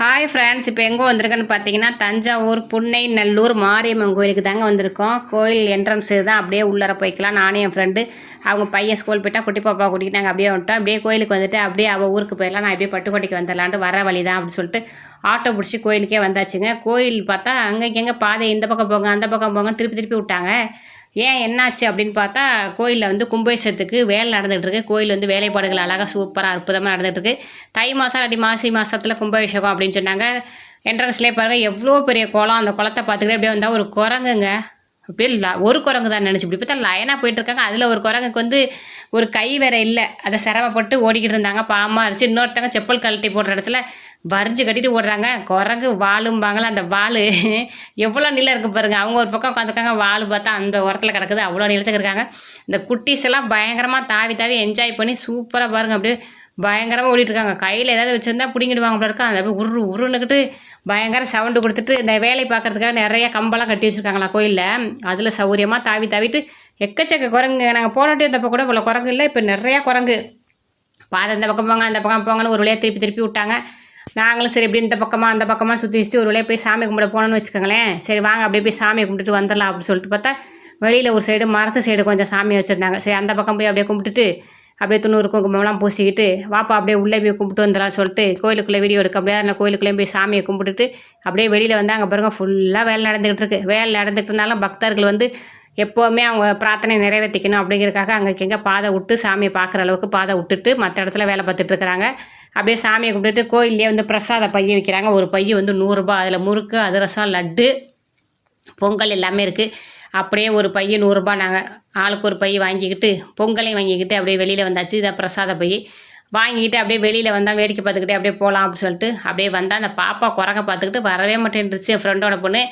Hi friends இப்போ எங்கே வந்திருக்கேன்னு பார்த்தீங்கன்னா தஞ்சாவூர் புன்னை நல்லூர் மாரியம்மன் கோயிலுக்கு தாங்க வந்திருக்கோம். கோயில் என்ட்ரன்ஸு தான். அப்படியே உள்ளார போய்க்கலாம். நானும் என் ஃப்ரெண்டு அவங்க பையன் ஸ்கூல் போயிட்டா குட்டி பாப்பா கூட்டிகிட்டு நாங்கள் அப்படியே வந்துட்டோம். அப்படியே கோயிலுக்கு வந்துட்டு அப்படியே அவள் ஊருக்கு போயிடலாம். நான் அப்படியே பட்டுக்கோட்டைக்கு வந்துடலான்ட்டு வர வழி தான் அப்படின்னு சொல்லிட்டு ஆட்டோ பிடிச்சி கோயிலுக்கே வந்தாச்சுங்க. கோயில் பார்த்தா அங்கே எங்கே பாதை இந்த பக்கம் போங்க அந்த பக்கம் போங்க திருப்பி திருப்பி விட்டாங்க. ஏன் என்னாச்சு அப்படின்னு பார்த்தா கோயிலில் வந்து கும்பேஷத்துக்கு வேலை நடந்துகிட்ருக்கு கோயில் வந்து வேலைப்பாடுகள் அழகாக சூப்பராக அற்புதமாக நடந்துகிட்ருக்கு தை மாதம் அடி மாசி மாதத்தில் கும்பாபிஷேகம் அப்படின்னு சொன்னாங்க. என்ட்ரன்ஸ்லேயே பாருங்கள் எவ்வளோ பெரிய குளம். அந்த குளத்தை பார்த்துக்கிட்டே அப்படியே வந்தால் ஒரு குரங்குங்க. அப்படியே ல ஒரு குரங்கு தான் நினச்சி இப்படி பார்த்தா லைனாக போயிட்டுருக்காங்க. அதில் ஒரு குரங்குக்கு வந்து ஒரு கை வேற இல்லை. அதை சிரமப்பட்டு ஓடிக்கிட்டு இருந்தாங்க பாமா இருந்துச்சு இன்னொருத்தவங்க செப்பல் கழட்டி போடுற இடத்துல வரிஞ்சு கட்டிட்டு ஓடுறாங்க. குரங்கு வாழும்பாங்களே அந்த வால் எவ்வளோ நிலம் இருக்குது பாருங்கள் அவங்க ஒரு பக்கம் உட்காந்துருக்காங்க வால் பார்த்தா அந்த உரத்தில் கிடக்குது. அவ்வளோ நிலத்துக்கு இருக்காங்க. இந்த குட்டீஸ் எல்லாம் பயங்கரமாக தாவி தாவி என்ஜாய் பண்ணி சூப்பராக பாருங்கள் அப்படியே பயங்கரமாக ஓடிட்டுருக்காங்க. கையில் ஏதாவது வச்சுருந்தா பிடிங்கிடுவாங்க போல இருக்கா. அந்த அப்படியே உரு உருன்னுக்கிட்டு பயங்கர சவுண்டு கொடுத்துட்டு இந்த வேலை பார்க்கறதுக்காக நிறைய கம்பெல்லாம் கட்டி வச்சுருக்காங்களா கோயிலில். அதில் சௌரியமாக தாவி தாவிட்டு எக்கச்சக்க குரங்கு. நாங்கள் போராட்டி இருந்தப்போ கூட இவ்வளோ குரங்கு இல்லை. இப்போ நிறையா குரங்கு. பாதை இந்த பக்கம் போங்க அந்த பக்கம் போங்கன்னு ஒரு வழியாக திருப்பி திருப்பி விட்டாங்க. நாங்களும் சரி இப்படி இந்த பக்கமாக அந்த பக்கமாக சுற்றி சுற்றி ஒரு வழியாக போய் சாமி கும்பிட போனோம்னு வச்சுக்கோங்களேன். சரி வாங்க அப்படியே போய் சாமியை கும்பிட்டுட்டு வந்துடலாம் அப்படின்னு சொல்லிட்டு பார்த்தா வெளியில் ஒரு சைடு மரத்து சைடு கொஞ்சம் சாமி வச்சுருந்தாங்க. சரி அந்த பக்கம் போய் அப்படியே கும்பிட்டுட்டு அப்படியே துண்ணூறு குங்குமம்லாம் பூசிக்கிட்டு வாப்பா அப்படியே உள்ளே போய் கும்பிட்டு வந்துடலாம் சொல்லிட்டு கோயிலுக்குள்ளே வீடியோ எடுக்க அப்படியே அந்த கோயிலுக்குள்ளே போய் சாமியை கும்பிட்டுட்டு அப்படியே வெளியில் வந்து அங்கே பாருங்க ஃபுல்லாக வேலை நடந்துக்கிட்டு இருக்கு. வேலை நடந்துகிட்டு இருந்தாலும் பக்தர்கள் வந்து எப்போவுமே அவங்க பிரார்த்தனை நிறைவேற்றிக்கணும் அப்படிங்கிறதுக்காக அங்கே எங்கே பாதை விட்டு சாமியை பார்க்குற அளவுக்கு பாதை விட்டுட்டு மற்ற இடத்துல வேலை பார்த்துட்டு இருக்கிறாங்க. அப்படியே சாமியை கும்பிட்டுட்டு கோயிலே வந்து பிரசாத பைய வைக்கிறாங்க. ஒரு பைய வந்து நூறுரூபா அதில் முறுக்கு அதிரசம் லட்டு பொங்கல் எல்லாமே இருக்குது அப்படியே ஒரு பைய நூறுரூபா நாங்கள் ஆளுக்கு ஒரு பைய வாங்கிக்கிட்டு பொங்கலையும் வாங்கிக்கிட்டு அப்படியே வெளியில் வந்தாச்சு. இதை பிரசாத பை வாங்கிக்கிட்டு அப்படியே வெளியில் வந்தால் வேடிக்கை பார்த்துக்கிட்டே அப்படியே போகலாம் அப்படின்னு சொல்லிட்டு அப்படியே வந்தால் அந்த பாப்பா குரங்க பார்த்துக்கிட்டு வரவே மாட்டேன்ருச்சு என் ஃப்ரெண்டோட பொண்ணு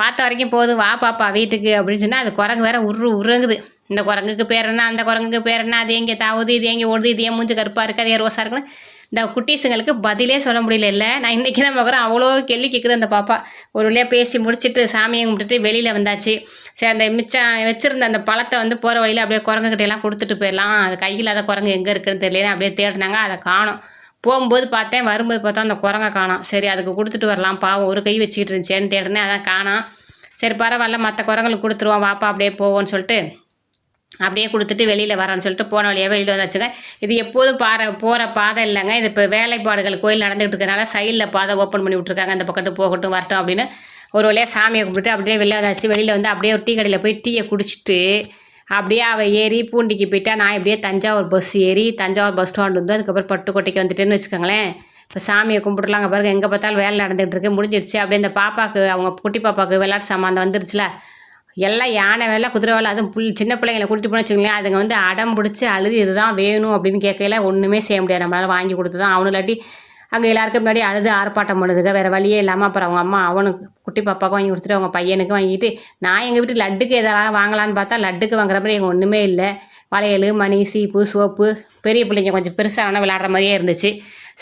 பார்த்த வரைக்கும் போகுது வா பாப்பா வீட்டுக்கு அப்படின்னு சொன்னால் அது குரங்கு வேற உரு உருங்குது. இந்த குரங்குக்கு பேர் என்ன அந்த குரங்குக்கு பேர் என்ன அது எங்கே தாவுது இது எங்கே ஓடுது இது ஏன் மூஞ்சி கருப்பாக இருக்குது அது ஏன் ரோஸாக இருக்குன்னு இந்த குட்டீஸுங்களுக்கு பதிலே சொல்ல முடியல இல்லை நான் இன்றைக்கி தான் பார்க்குறேன்? அவ்வளோ கேள்வி கேட்குது அந்த பாப்பா. ஒரு வழியாக பேசி முடிச்சுட்டு சாமியை கும்பிட்டுட்டு வெளியில் வந்தாச்சு. சரி அந்த மிச்சம் வச்சுருந்த அந்த பழத்தை வந்து போகிற வழியில் அப்படியே குரங்குகிட்ட எல்லாம் கொடுத்துட்டு போயிடலாம். அது கையில் அதை குரங்கு எங்கே இருக்குன்னு தெரியல அப்படியே தேடினாங்க. அதை காணோம். போகும்போது பார்த்தேன் வரும்போது பார்த்தா அந்த குரங்கை காணோம். சரி அதுக்கு கொடுத்துட்டு வரலாம். பாவம் ஒரு கை வச்சுக்கிட்டு இருந்துச்சேன்னு தேடினேன். அதான் காணோம். சரி பரவாயில்ல மற்ற குரங்களுக்கு கொடுத்துருவோம். வாப்பா அப்படியே போவோன்னு சொல்லிட்டு அப்படியே கொடுத்துட்டு வெளியில் வரேன்னு சொல்லிட்டு போன வழியாக வெளியில் வந்தாச்சுங்க இது எப்போதும் பாறை போகிற பாதை இல்லைங்க. இது இப்போ வேலைப்பாடுகள் கோயில் நடந்துகிட்டு இருக்கனால சைடில் பாதை ஓப்பன் பண்ணி விட்ருக்காங்க அந்த பக்கத்து போகட்டும் வரட்டும் அப்படின்னு ஒரு வழியாக சாமியை கும்பிட்டு அப்படியே வெளில வந்தாச்சு. வெளியில் வந்து அப்படியே ஒரு டீ கடையில் போய் டீயை குடிச்சிட்டு அப்படியே அவள் ஏறி பூண்டிக்கு போயிட்டா. நான் இப்படியே தஞ்சாவூர் பஸ் ஏறி தஞ்சாவூர் பஸ் ஸ்டாண்டு வந்து அதுக்கப்புறம் பட்டுக்கோட்டைக்கு வந்துட்டேன்னு வச்சுக்கோங்களேன். இப்போ சாமியை கும்பிட்டுலாங்க பாருங்க. எங்கே பார்த்தாலும் வேலை நடந்துகிட்டு இருக்கு. முடிஞ்சிருச்சு. அப்படியே இந்த பாப்பாவுக்கு அவங்க குட்டி பாப்பாவுக்கு விளையாட்டு சாமான் வந்துருச்சுல. எல்லாம் யானை வேலை குதிரை வேலை அதுவும் புல் சின்ன பிள்ளைங்களை கூட்டிட்டு போன வச்சுக்கோங்களேன் அதுங்க வந்து அடம் பிடிச்சி அழுது இதுதான் வேணும் அப்படின்னு கேட்கல ஒன்றுமே செய்ய முடியாது. நம்மளால் வாங்கி கொடுத்து தான் அவனு இல்லாட்டி அங்கே எல்லாருக்கும் முன்னாடி அழுது ஆர்ப்பாட்டம் பண்ணுதுங்க. வேறு வழியே இல்லாமல் அப்புறம் அவங்க அம்மா அவனுக்கு குட்டி பாப்பாவுக்கு வாங்கி கொடுத்துட்டு அவங்க பையனுக்கு வாங்கிட்டு நான் எங்கள் வீட்டு லட்டுக்கு எதாவது வாங்கலான்னு பார்த்தா லட்டுக்கு வாங்குற மாதிரி எங்கள் ஒன்றுமே இல்லை. வளையல் மணி சீப்பு சோப்பு பெரிய பிள்ளைங்க கொஞ்சம் பெருசாக வேணால் விளாட்ற மாதிரியே இருந்துச்சு.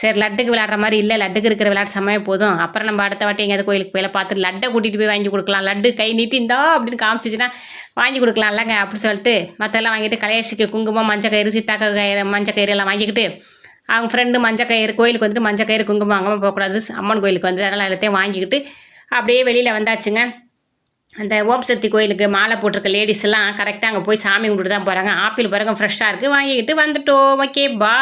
சரி லட்டுக்கு விளையாடுற மாதிரி இல்லை லட்டுக்கு இருக்கிற விளையாட்டு சமயம் போதும். அப்புறம் நம்ம அடுத்த வாட்டி எங்கேயாவது கோயிலுக்கு போய் பார்த்து லட்டை கூட்டிகிட்டு போய் வாங்கி கொடுக்கலாம். லட்டு கை நீட்டி இந்தா அப்படின்னு காமிச்சிச்சுன்னா வாங்கி கொடுக்கலாம் இல்லைங்க அப்படி சொல்லிட்டு மற்றெல்லாம் வாங்கிட்டு கலையரிசிக்கு குங்குமம் மஞ்சள் கயிறு சீத்தாக்க கயிறு மஞ்சள் கயிறு எல்லாம் வாங்கிக்கிட்டு அவங்க ஃப்ரெண்டு மஞ்சள் கயிறு கோயிலுக்கு வந்துட்டு மஞ்சள் கயிறு குங்குமம் வாங்காமல் போகக்கூடாது. அம்மன் கோயிலுக்கு வந்து அதெல்லாம் எல்லாத்தையும் வாங்கிக்கிட்டு அப்படியே வெளியில் வந்தாச்சுங்க. அந்த ஓம் சக்தி கோயிலுக்கு மாலை போட்டிருக்க லேடிஸ் எல்லாம் கரெக்டாக அங்கே போய் சாமி கும்பிட்டு தான் போகிறாங்க ஆப்பிள் பிறகு ஃப்ரெஷ்ஷாக இருக்குது வாங்கிக்கிட்டு வந்துட்டோம். ஓகே பா